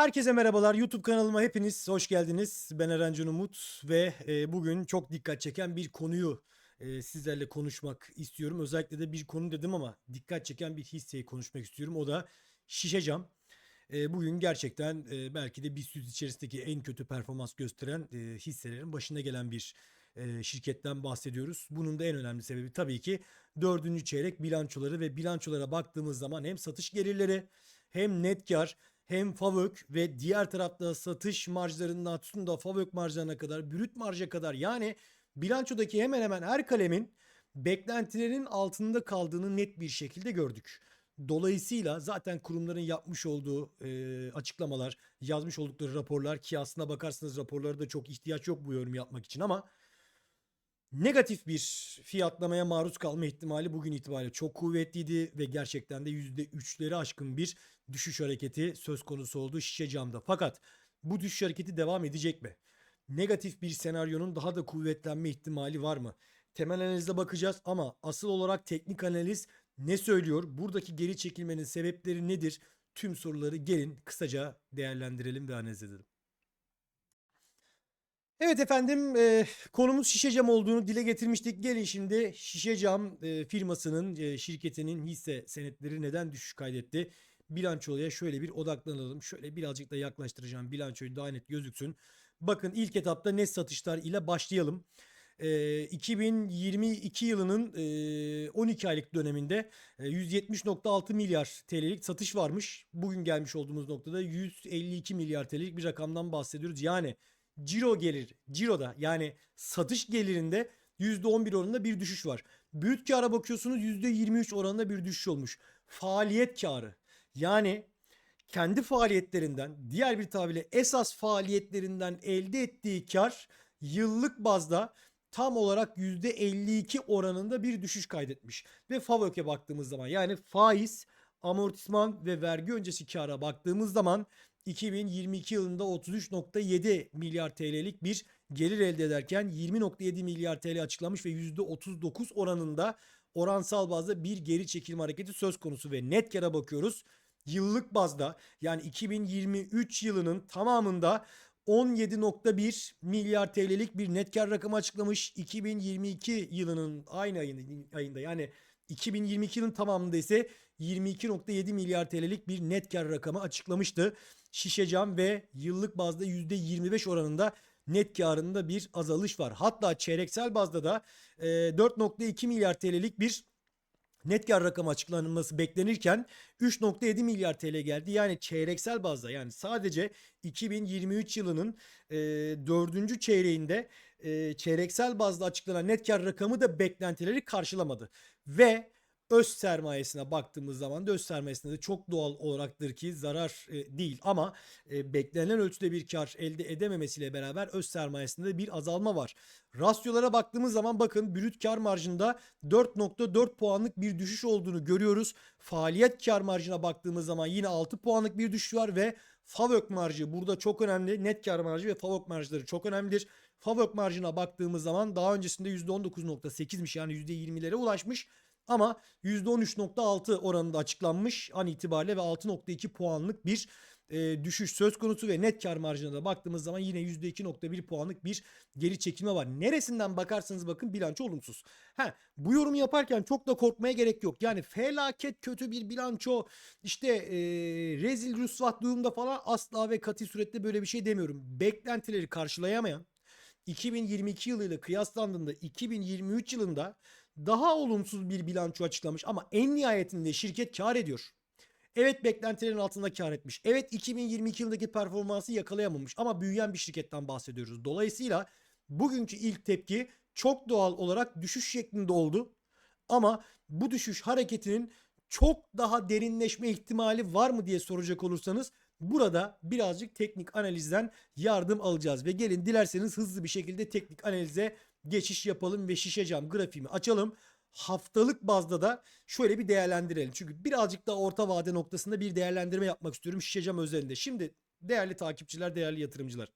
Herkese merhabalar. YouTube kanalıma hepiniz hoş geldiniz. Ben Eren Can Umut ve e, bugün çok dikkat çeken bir konuyu e, sizlerle konuşmak istiyorum. Özellikle de bir konu dedim ama dikkat çeken bir hisseyi konuşmak istiyorum. O da şişe cam. E, bugün gerçekten belki de BIST 100 içerisindeki en kötü performans gösteren hisselerin başına gelen bir şirketten bahsediyoruz. Bunun da en önemli sebebi tabii ki dördüncü çeyrek bilançoları ve bilançolara baktığımız zaman hem satış gelirleri hem net kar hem FAVÖK ve diğer tarafta satış marjlarından tutun da FAVÖK marjlarına kadar, brüt marja kadar yani bilançodaki hemen hemen her kalemin beklentilerin altında kaldığını net bir şekilde gördük. Dolayısıyla zaten kurumların yapmış olduğu e, açıklamalar, yazmış oldukları raporlar ki aslına bakarsanız raporlara da çok ihtiyaç yok bu yorum yapmak için ama negatif bir fiyatlamaya maruz kalma ihtimali bugün itibariyle çok kuvvetliydi ve gerçekten de %3'leri aşkın bir düşüş hareketi söz konusu oldu şişe camda. Fakat bu düşüş hareketi devam edecek mi? Negatif bir senaryonun daha da kuvvetlenme ihtimali var mı? Temel analize bakacağız ama asıl olarak teknik analiz ne söylüyor? Buradaki geri çekilmenin sebepleri nedir? Tüm soruları gelin kısaca değerlendirelim ve analiz edelim. Evet efendim e, konumuz şişe cam olduğunu dile getirmiştik. Gelin şimdi şişe cam e, firmasının e, şirketinin hisse senetleri neden düşüş kaydetti? Bilançoya şöyle bir odaklanalım. Şöyle birazcık da yaklaştıracağım bilançoyu daha net gözüksün. Bakın ilk etapta net satışlar ile başlayalım. E, 2022 yılının e, 12 aylık döneminde e, 170.6 milyar TL'lik satış varmış. Bugün gelmiş olduğumuz noktada 152 milyar TL'lik bir rakamdan bahsediyoruz. Yani ciro gelir, ciroda yani satış gelirinde %11 oranında bir düşüş var. Brüt kâra bakıyorsunuz %23 oranında bir düşüş olmuş. Faaliyet karı yani kendi faaliyetlerinden diğer bir tabirle esas faaliyetlerinden elde ettiği kar yıllık bazda tam olarak %52 oranında bir düşüş kaydetmiş. Ve FAVÖK'e baktığımız zaman yani faiz, amortisman ve vergi öncesi kara baktığımız zaman 2022 yılında 33.7 milyar TL'lik bir gelir elde ederken 20.7 milyar TL açıklamış ve %39 oranında oransal bazda bir geri çekilme hareketi söz konusu ve net kara bakıyoruz. Yıllık bazda yani 2023 yılının tamamında 17.1 milyar TL'lik bir net kar rakamı açıklamış. 2022 yılının aynı ayında yani 2022 yılın tamamında ise 22.7 milyar TL'lik bir net kar rakamı açıklamıştı. Şişe ve yıllık bazda %25 oranında net karında bir azalış var. Hatta çeyreksel bazda da 4.2 milyar TL'lik bir net kar rakamı açıklanması beklenirken 3.7 milyar TL geldi. Yani çeyreksel bazda yani sadece 2023 yılının e, 4. çeyreğinde e, çeyreksel bazda açıklanan net kar rakamı da beklentileri karşılamadı. Ve öz sermayesine baktığımız zaman da öz sermayesinde de çok doğal olaraktır ki zarar e, değil ama e, beklenen ölçüde bir kar elde edememesiyle beraber öz sermayesinde bir azalma var. Rasyolara baktığımız zaman bakın brüt kar marjında 4.4 puanlık bir düşüş olduğunu görüyoruz. Faaliyet kar marjına baktığımız zaman yine 6 puanlık bir düşüş var ve FAVÖK marjı burada çok önemli. Net kar marjı ve FAVÖK marjları çok önemlidir. FAVÖK marjına baktığımız zaman daha öncesinde %19.8'miş yani %20'lere ulaşmış. Ama %13.6 oranında açıklanmış an itibariyle ve 6.2 puanlık bir e, düşüş söz konusu ve net kar marjına da baktığımız zaman yine %2.1 puanlık bir geri çekilme var. Neresinden bakarsanız bakın bilanço olumsuz. Ha, bu yorumu yaparken çok da korkmaya gerek yok. Yani felaket kötü bir bilanço işte e, rezil rüsvat durumda falan asla ve katı surette böyle bir şey demiyorum. Beklentileri karşılayamayan 2022 yılıyla kıyaslandığında 2023 yılında daha olumsuz bir bilanço açıklamış ama en nihayetinde şirket kar ediyor. Evet beklentilerin altında kar etmiş. Evet 2022 yılındaki performansı yakalayamamış ama büyüyen bir şirketten bahsediyoruz. Dolayısıyla bugünkü ilk tepki çok doğal olarak düşüş şeklinde oldu. Ama bu düşüş hareketinin çok daha derinleşme ihtimali var mı diye soracak olursanız burada birazcık teknik analizden yardım alacağız ve gelin dilerseniz hızlı bir şekilde teknik analize geçiş yapalım ve şişe cam grafiğimi açalım. Haftalık bazda da şöyle bir değerlendirelim. Çünkü birazcık daha orta vade noktasında bir değerlendirme yapmak istiyorum şişe cam özelinde. Şimdi değerli takipçiler, değerli yatırımcılar.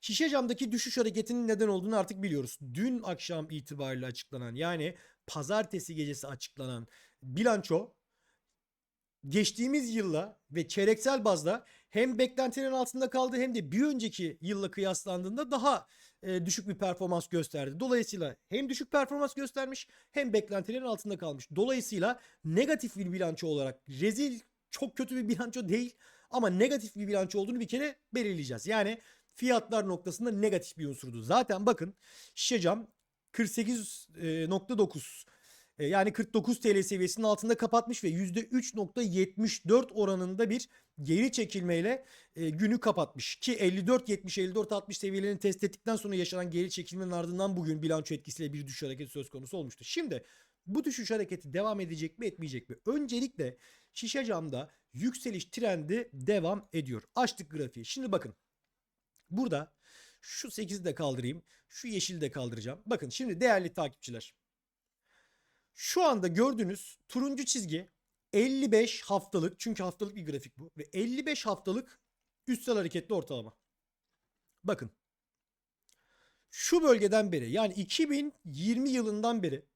Şişe camdaki düşüş hareketinin neden olduğunu artık biliyoruz. Dün akşam itibariyle açıklanan yani pazartesi gecesi açıklanan bilanço geçtiğimiz yılla ve çeyreksel bazda hem beklentilerin altında kaldı hem de bir önceki yılla kıyaslandığında daha e, düşük bir performans gösterdi. Dolayısıyla hem düşük performans göstermiş hem beklentilerin altında kalmış. Dolayısıyla negatif bir bilanço olarak rezil çok kötü bir bilanço değil ama negatif bir bilanço olduğunu bir kere belirleyeceğiz. Yani fiyatlar noktasında negatif bir unsurdu. Zaten bakın şişe cam 48.9 e, yani 49 TL seviyesinin altında kapatmış ve %3.74 oranında bir geri çekilmeyle e, günü kapatmış. Ki 54-70-54-60 seviyelerini test ettikten sonra yaşanan geri çekilmenin ardından bugün bilanço etkisiyle bir düşüş hareketi söz konusu olmuştu. Şimdi bu düşüş hareketi devam edecek mi etmeyecek mi? Öncelikle şişe camda yükseliş trendi devam ediyor. Açtık grafiği. Şimdi bakın burada şu 8'i de kaldırayım. Şu yeşili de kaldıracağım. Bakın şimdi değerli takipçiler. Şu anda gördüğünüz turuncu çizgi 55 haftalık çünkü haftalık bir grafik bu ve 55 haftalık üstel hareketli ortalama. Bakın. Şu bölgeden beri yani 2020 yılından beri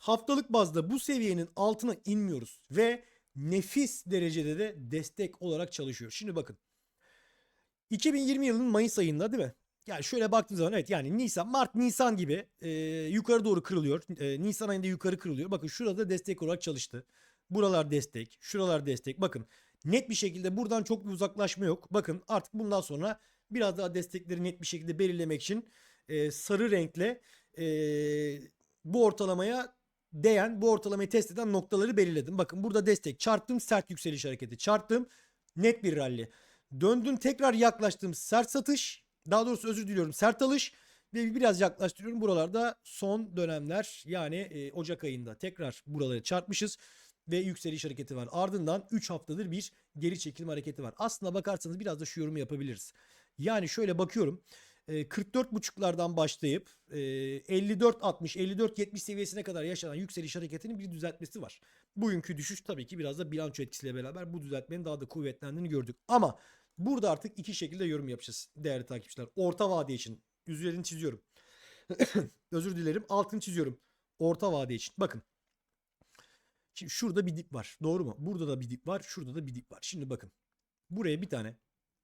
haftalık bazda bu seviyenin altına inmiyoruz ve nefis derecede de destek olarak çalışıyor. Şimdi bakın. 2020 yılının Mayıs ayında değil mi? Yani şöyle baktığınız zaman evet yani Nisan, Mart, Nisan gibi e, yukarı doğru kırılıyor. E, Nisan ayında yukarı kırılıyor. Bakın şurada destek olarak çalıştı. Buralar destek, şuralar destek. Bakın net bir şekilde buradan çok bir uzaklaşma yok. Bakın artık bundan sonra biraz daha destekleri net bir şekilde belirlemek için e, sarı renkle e, bu ortalamaya değen, bu ortalamayı test eden noktaları belirledim. Bakın burada destek. Çarptım sert yükseliş hareketi. Çarptım net bir rally. Döndüm tekrar yaklaştım sert satış. Daha doğrusu özür diliyorum sert alış. Ve biraz yaklaştırıyorum. Buralarda son dönemler yani e, Ocak ayında tekrar buraları çarpmışız. Ve yükseliş hareketi var. Ardından 3 haftadır bir geri çekilme hareketi var. Aslına bakarsanız biraz da şu yorumu yapabiliriz. Yani şöyle bakıyorum. 44.5'lardan başlayıp 54-60, 54-70 seviyesine kadar yaşanan yükseliş hareketinin bir düzeltmesi var. Bugünkü düşüş tabii ki biraz da bilanço etkisiyle beraber bu düzeltmenin daha da kuvvetlendiğini gördük. Ama burada artık iki şekilde yorum yapacağız değerli takipçiler. Orta vade için üzerini çiziyorum. Özür dilerim altını çiziyorum. Orta vade için. Bakın. Şimdi şurada bir dip var. Doğru mu? Burada da bir dip var. Şurada da bir dip var. Şimdi bakın. Buraya bir tane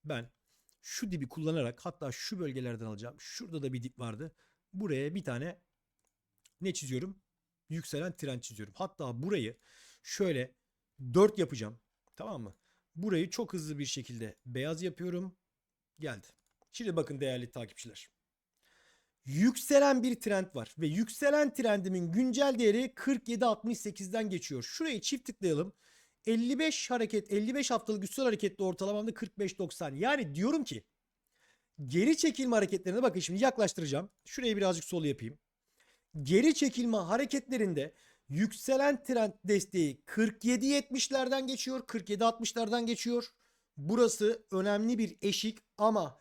ben şu dibi kullanarak hatta şu bölgelerden alacağım. Şurada da bir dip vardı. Buraya bir tane ne çiziyorum? Yükselen trend çiziyorum. Hatta burayı şöyle 4 yapacağım. Tamam mı? Burayı çok hızlı bir şekilde beyaz yapıyorum. Geldi. Şimdi bakın değerli takipçiler. Yükselen bir trend var ve yükselen trendimin güncel değeri 47.68'den geçiyor. Şurayı çift tıklayalım. 55 hareket 55 haftalık üstel hareketli ortalamamda 45.90. Yani diyorum ki geri çekilme hareketlerine bakın şimdi yaklaştıracağım. Şurayı birazcık sol yapayım. Geri çekilme hareketlerinde yükselen trend desteği 47.70'lerden geçiyor. 47.60'lardan geçiyor. Burası önemli bir eşik ama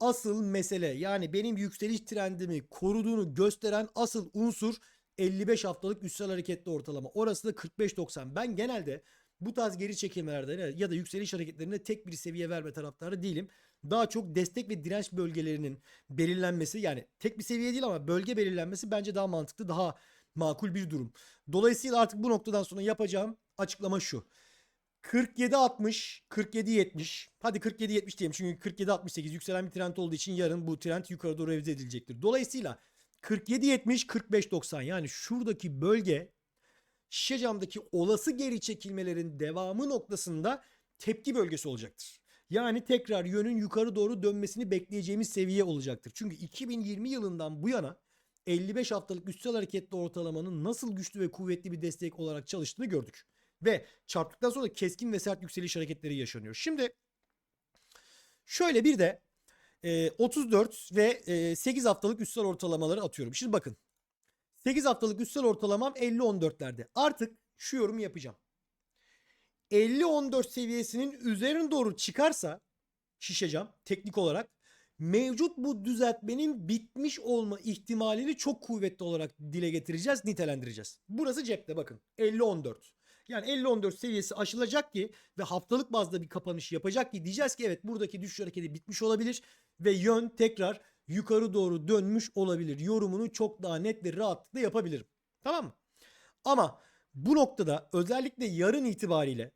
asıl mesele yani benim yükseliş trendimi koruduğunu gösteren asıl unsur 55 haftalık üstel hareketli ortalama. Orası da 45.90. Ben genelde bu tarz geri çekilmelerde ya da yükseliş hareketlerinde tek bir seviye verme taraftarı değilim. Daha çok destek ve direnç bölgelerinin belirlenmesi yani tek bir seviye değil ama bölge belirlenmesi bence daha mantıklı, daha makul bir durum. Dolayısıyla artık bu noktadan sonra yapacağım açıklama şu. 47-60, 47-70. Hadi 47-70 diyelim çünkü 47-68 yükselen bir trend olduğu için yarın bu trend yukarı doğru revize edilecektir. Dolayısıyla 47-70, 45-90 yani şuradaki bölge şişe camdaki olası geri çekilmelerin devamı noktasında tepki bölgesi olacaktır. Yani tekrar yönün yukarı doğru dönmesini bekleyeceğimiz seviye olacaktır. Çünkü 2020 yılından bu yana 55 haftalık üstel hareketli ortalamanın nasıl güçlü ve kuvvetli bir destek olarak çalıştığını gördük. Ve çarptıktan sonra keskin ve sert yükseliş hareketleri yaşanıyor. Şimdi şöyle bir de e, 34 ve e, 8 haftalık üstel ortalamaları atıyorum. Şimdi bakın 8 haftalık üstel ortalamam 50-14'lerde. Artık şu yorumu yapacağım. 50-14 seviyesinin üzerine doğru çıkarsa şişe cam teknik olarak mevcut bu düzeltmenin bitmiş olma ihtimalini çok kuvvetli olarak dile getireceğiz, nitelendireceğiz. Burası cepte bakın 50-14. Yani 50-14 seviyesi aşılacak ki ve haftalık bazda bir kapanış yapacak ki diyeceğiz ki evet buradaki düşüş hareketi bitmiş olabilir ve yön tekrar yukarı doğru dönmüş olabilir. Yorumunu çok daha net ve rahatlıkla yapabilirim. Tamam mı? Ama Bu noktada özellikle yarın itibariyle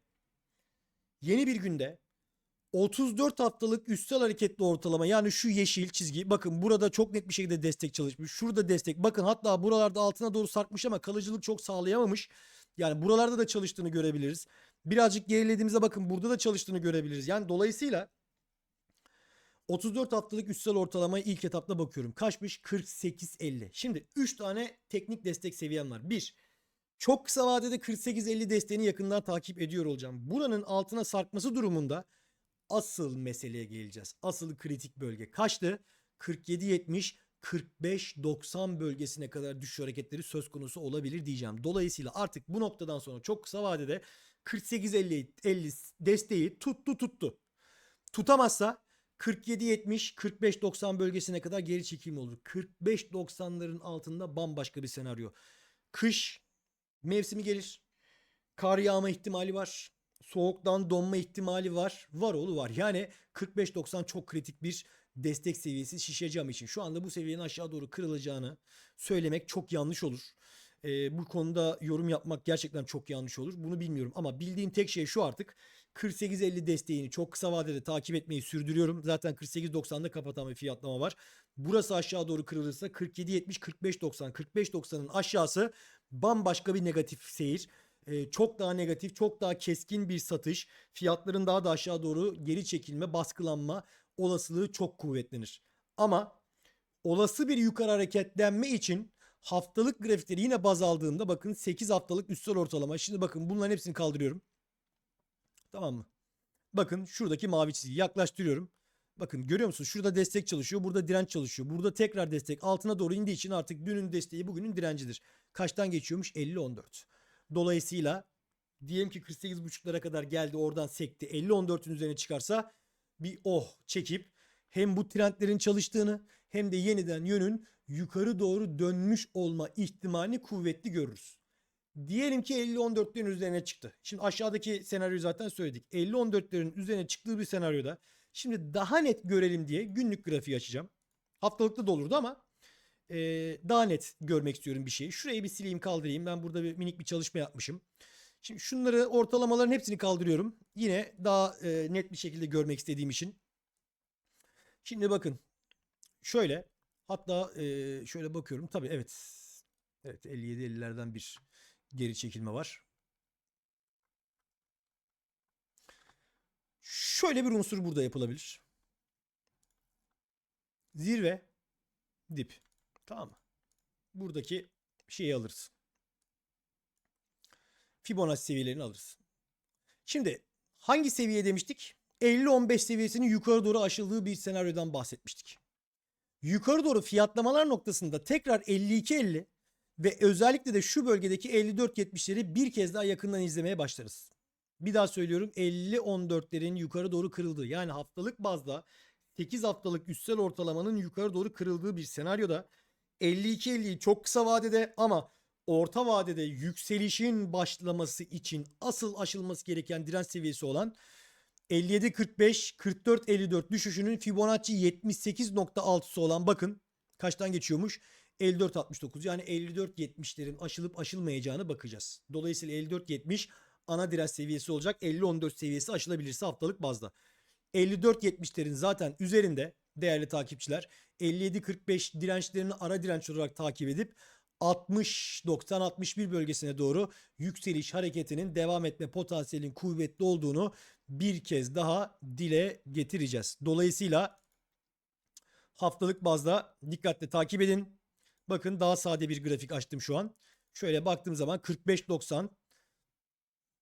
yeni bir günde 34 haftalık üstel hareketli ortalama yani şu yeşil çizgi bakın burada çok net bir şekilde destek çalışmış. Şurada destek bakın hatta buralarda altına doğru sarkmış ama kalıcılık çok sağlayamamış. Yani buralarda da çalıştığını görebiliriz. Birazcık gerilediğimizde bakın burada da çalıştığını görebiliriz. Yani dolayısıyla 34 haftalık üstel ortalamaya ilk etapta bakıyorum. Kaçmış? 48.50. Şimdi 3 tane teknik destek seviyem var. 1. Çok kısa vadede 48.50 desteğini yakından takip ediyor olacağım. Buranın altına sarkması durumunda asıl meseleye geleceğiz. Asıl kritik bölge kaçtı? 47.70 45-90 bölgesine kadar düşüş hareketleri söz konusu olabilir diyeceğim. Dolayısıyla artık bu noktadan sonra çok kısa vadede 48-50 50 desteği tuttu tuttu. Tutamazsa 47-70 45-90 bölgesine kadar geri çekilme olur. 45-90'ların altında bambaşka bir senaryo. Kış mevsimi gelir. Kar yağma ihtimali var. Soğuktan donma ihtimali var. Var oğlu var. Yani 45-90 çok kritik bir destek seviyesi şişe cam için. Şu anda bu seviyenin aşağı doğru kırılacağını söylemek çok yanlış olur. Ee, bu konuda yorum yapmak gerçekten çok yanlış olur. Bunu bilmiyorum ama bildiğim tek şey şu artık. 48.50 desteğini çok kısa vadede takip etmeyi sürdürüyorum. Zaten 48.90'da kapatan bir fiyatlama var. Burası aşağı doğru kırılırsa 47.70 45.90 45.90'ın aşağısı bambaşka bir negatif seyir. Çok daha negatif, çok daha keskin bir satış. Fiyatların daha da aşağı doğru geri çekilme, baskılanma olasılığı çok kuvvetlenir. Ama olası bir yukarı hareketlenme için haftalık grafikleri yine baz aldığımda bakın 8 haftalık üstel ortalama. Şimdi bakın bunların hepsini kaldırıyorum. Tamam mı? Bakın şuradaki mavi çizgiyi yaklaştırıyorum. Bakın görüyor musunuz? Şurada destek çalışıyor. Burada direnç çalışıyor. Burada tekrar destek altına doğru indiği için artık dünün desteği bugünün direncidir. Kaçtan geçiyormuş? 50-14. Dolayısıyla diyelim ki 48.5'lara kadar geldi oradan sekti. 50-14'ün üzerine çıkarsa bir oh çekip hem bu trendlerin çalıştığını hem de yeniden yönün yukarı doğru dönmüş olma ihtimalini kuvvetli görürüz. Diyelim ki 50-14'lerin üzerine çıktı. Şimdi aşağıdaki senaryoyu zaten söyledik. 50-14'lerin üzerine çıktığı bir senaryoda şimdi daha net görelim diye günlük grafiği açacağım. Haftalıkta da olurdu ama e, daha net görmek istiyorum bir şeyi. Şurayı bir sileyim kaldırayım. Ben burada bir minik bir çalışma yapmışım. Şimdi şunları ortalamaların hepsini kaldırıyorum. Yine daha e, net bir şekilde görmek istediğim için. Şimdi bakın. Şöyle. Hatta e, şöyle bakıyorum. Tabii evet. Evet 57-50'lerden bir geri çekilme var. Şöyle bir unsur burada yapılabilir. Zirve, dip. Tamam mı? Buradaki şeyi alırız. Fibonacci seviyelerini alırız. Şimdi hangi seviye demiştik? 50-15 seviyesinin yukarı doğru aşıldığı bir senaryodan bahsetmiştik. Yukarı doğru fiyatlamalar noktasında tekrar 52-50 ve özellikle de şu bölgedeki 54-70'leri bir kez daha yakından izlemeye başlarız. Bir daha söylüyorum 50-14'lerin yukarı doğru kırıldığı yani haftalık bazda 8 haftalık üstsel ortalamanın yukarı doğru kırıldığı bir senaryoda 52-50'yi çok kısa vadede ama orta vadede yükselişin başlaması için asıl aşılması gereken direnç seviyesi olan 57-45, 44-54 düşüşünün Fibonacci 78.6'sı olan bakın kaçtan geçiyormuş? 54-69 yani 54-70'lerin aşılıp aşılmayacağını bakacağız. Dolayısıyla 54-70 ana direnç seviyesi olacak. 50-14 seviyesi aşılabilirse haftalık bazda. 54-70'lerin zaten üzerinde değerli takipçiler 57-45 dirençlerini ara direnç olarak takip edip 60-90-61 bölgesine doğru yükseliş hareketinin devam etme potansiyelin kuvvetli olduğunu bir kez daha dile getireceğiz. Dolayısıyla haftalık bazda dikkatle takip edin. Bakın daha sade bir grafik açtım şu an. Şöyle baktığım zaman 45-90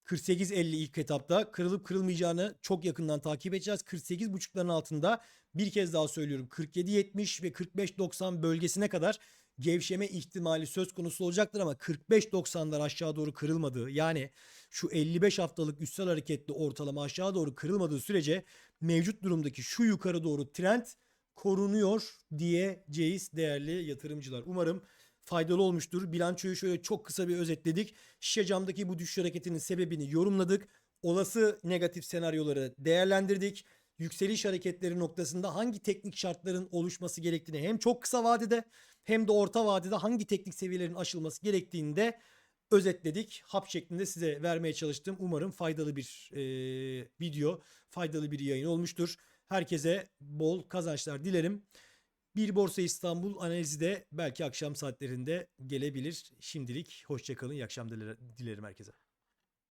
48-50 ilk etapta kırılıp kırılmayacağını çok yakından takip edeceğiz. 48.5'ların altında bir kez daha söylüyorum 47-70 ve 45-90 bölgesine kadar gevşeme ihtimali söz konusu olacaktır ama 45-90'lar aşağı doğru kırılmadığı yani şu 55 haftalık üstel hareketli ortalama aşağı doğru kırılmadığı sürece mevcut durumdaki şu yukarı doğru trend korunuyor diyeceğiz değerli yatırımcılar. Umarım faydalı olmuştur. Bilançoyu şöyle çok kısa bir özetledik. Şişe camdaki bu düşüş hareketinin sebebini yorumladık. Olası negatif senaryoları değerlendirdik. Yükseliş hareketleri noktasında hangi teknik şartların oluşması gerektiğini hem çok kısa vadede hem de orta vadede hangi teknik seviyelerin aşılması gerektiğini de özetledik. Hap şeklinde size vermeye çalıştım. Umarım faydalı bir e, video, faydalı bir yayın olmuştur. Herkese bol kazançlar dilerim. Bir Borsa İstanbul analizi de belki akşam saatlerinde gelebilir. Şimdilik hoşçakalın. İyi akşam dilerim herkese.